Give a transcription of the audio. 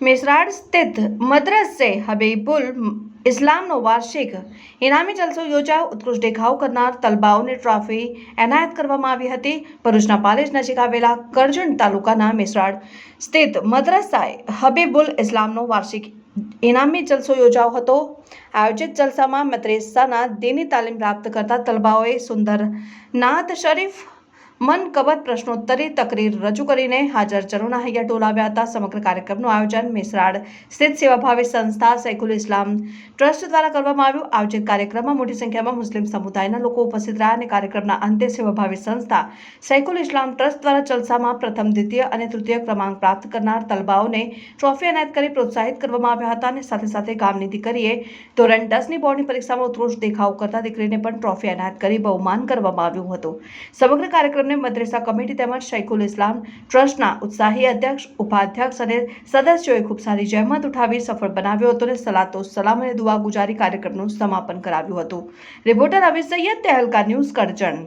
મિસરાડ સ્થિત મદ્રસે હબીબુલ ઇસ્લામનો વાર્ષિક ઇનામી જલસો યોજાયો. ઉત્કૃષ્ટ દેખાવ કરનાર તલબાઓને ટ્રોફી એનાયત કરવામાં આવી હતી. ભરૂચના પાલેજ નજીક આવેલા કરજણ તાલુકાના મિસરાડ સ્થિત મદ્રસાએ હબીબુલ ઇસ્લામનો વાર્ષિક ઇનામી જલસો યોજાયો હતો. આયોજિત જલસામાં મદ્રેસાના દીની તાલીમ પ્રાપ્ત કરતા તલબાઓએ સુંદર નાત શરીફ મન કબત પ્રશ્નોત્તરી તકરીર રજૂ કરીને હાજર ચરોના હૈયા ટોલાવ્યા હતા. સમગ્ર કાર્યક્રમનું આયોજન મિસરાડ સ્થિત સેવાભાવી સંસ્થા સૈકુલ ઇસ્લામ ટ્રસ્ટ દ્વારા કરવામાં આવ્યું. આયોજિત કાર્યક્રમમાં મોટી સંખ્યામાં મુસ્લિમ સમુદાયના લોકો ઉપસ્થિત રહ્યા અને કાર્યક્રમના અંતે સેવાભાવી સંસ્થા સૈકુલ ઇસ્લામ ટ્રસ્ટ દ્વારા જલસામાં પ્રથમ, દ્વિતીય અને તૃતીય ક્રમાંક પ્રાપ્ત કરનાર તલબાઓને ટ્રોફી એનાયત કરી પ્રોત્સાહિત કરવામાં આવ્યા હતા અને સાથે સાથે ગામની દીકરીએ ધોરણ દસની બોર્ડની પરીક્ષામાં ઉત્કૃષ્ટ દેખાવ કરતા દીકરીને પણ ટ્રોફી એનાયત કરી બહુમાન કરવામાં આવ્યું હતું. સમગ્ર કાર્યક્રમને મદ્રેસા કમિટી તેમજ શૈખુલ ઇસ્લામ ટ્રસ્ટના ઉત્સાહી અધ્યક્ષ, ઉપાધ્યક્ષ અને સદસ્યોએ ખૂબ સારી જહેમત ઉઠાવી સફળ બનાવ્યો હતો અને સલાતો સલામ અને દુઆ ગુજારી કાર્યક્રમનું સમાપન કરાવ્યું હતું. Reporter Abhi Saiyed, Tehelka news Karjan.